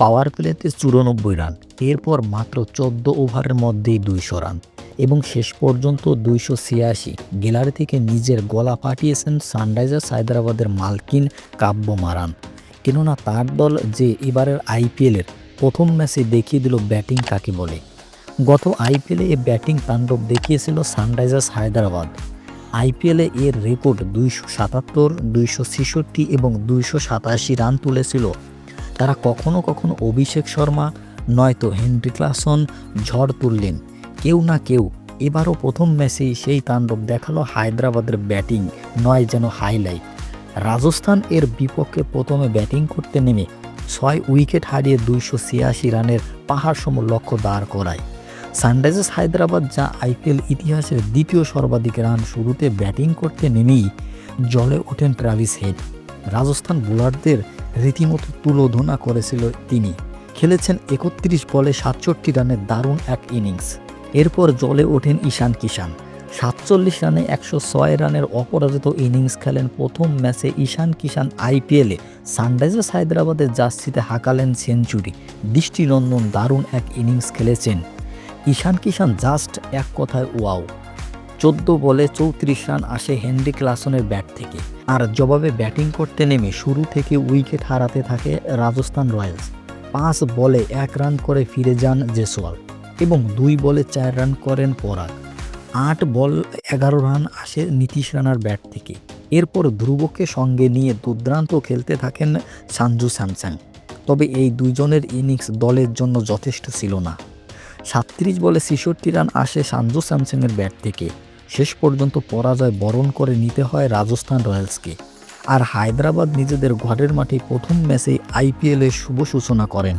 পাওয়ার প্লেতে চুরানব্বই রান, এরপর মাত্র চোদ্দ ওভারের মধ্যেই দুইশো রান এবং শেষ পর্যন্ত দুইশো ছিয়াশি। গ্যালারি থেকে নিজের গলা পাঠিয়েছেন সানরাইজার্স হায়দ্রাবাদের মালকিন কাব্য মারান। কেননা তার দল যে এবারের আইপিএলের প্রথম ম্যাচে দেখিয়ে দিল ব্যাটিং কাকে বলে। গত আইপিএলে এ ব্যাটিং তাণ্ডব দেখিয়েছিল সানরাইজার্স হায়দ্রাবাদ। আইপিএলে এর রেকর্ড দুইশো সাতাত্তর, দুইশো ছেষট্টি এবং দুইশো সাতাশি রান তুলেছিল তারা কখনো কখনো অভিষেক শর্মা, নয়তো হেনরি ক্লাসন, ঝড় তুললেন। কেউ না কেউ এবারও প্রথম ম্যাচেই সেই তাণ্ডব দেখাল হায়দ্রাবাদের ব্যাটিং, নয় যেন হাইলাইট। রাজস্থান এর বিপক্ষে প্রথমে ব্যাটিং করতে নেমে ছয় উইকেট হারিয়ে দুইশো ছিয়াশি রানের পাহাড়সম লক্ষ্য দাঁড় করায়। সানরাইজার্স হায়দ্রাবাদ যা আইপিএল ইতিহাসের দ্বিতীয় সর্বাধিক রান শুরুতে ব্যাটিং করতে নেমেই জলে ওঠেন ট্রাভিস হেড। রাজস্থান বোলারদের রীতিমতো তুলোধনা করেছিল তিনি। খেলেছেন একত্রিশ বলে সাতষট্টি রানের দারুণ এক ইনিংস। এরপর জলে ওঠেন ঈশান কিষান সাতচল্লিশ রানে একশো ছয় রানের অপরাজিত ইনিংস খেলেন প্রথম ম্যাচে ঈশান কিষান আইপিএলে। সানরাইজার্স হায়দ্রাবাদের জার্সিতে হাঁকালেন সেঞ্চুরি। দৃষ্টিনন্দন দারুণ এক ইনিংস খেলেছেন। ঈশান কিষান জাস্ট এক কথায় ওয়াও। চোদ্দ বলে চৌত্রিশ রান আসে হেনরি ক্লাসনের ব্যাট থেকে। আর জবাবে ব্যাটিং করতে নেমে শুরু থেকে উইকেট হারাতে থাকে রাজস্থান রয়্যালস। পাঁচ বলে এক রান করে ফিরে যান জেসওয়াল এবং দুই বলে চার রান করেন পরাগ। আট বল এগারো রান আসে নীতিশ রানার ব্যাট থেকে। এরপর ধ্রুবকে সঙ্গে নিয়ে দুর্দান্ত খেলতে থাকেন সানজু স্যামসাং তবে এই দুইজনের ইনিংস দলের জন্য যথেষ্ট ছিল না। সাতত্রিশ বলে ছেষট্টি রান আসে সানজু স্যামসাংয়ের ব্যাট থেকে। শেষ পর্যন্ত পরাজয় বরণ করে নিতে হয় রাজস্থান রয়্যালসকে। আর হায়দ্রাবাদ নিজেদের ঘরের মাঠে প্রথম ম্যাচে আইপিএলের শুভ সূচনা করেন।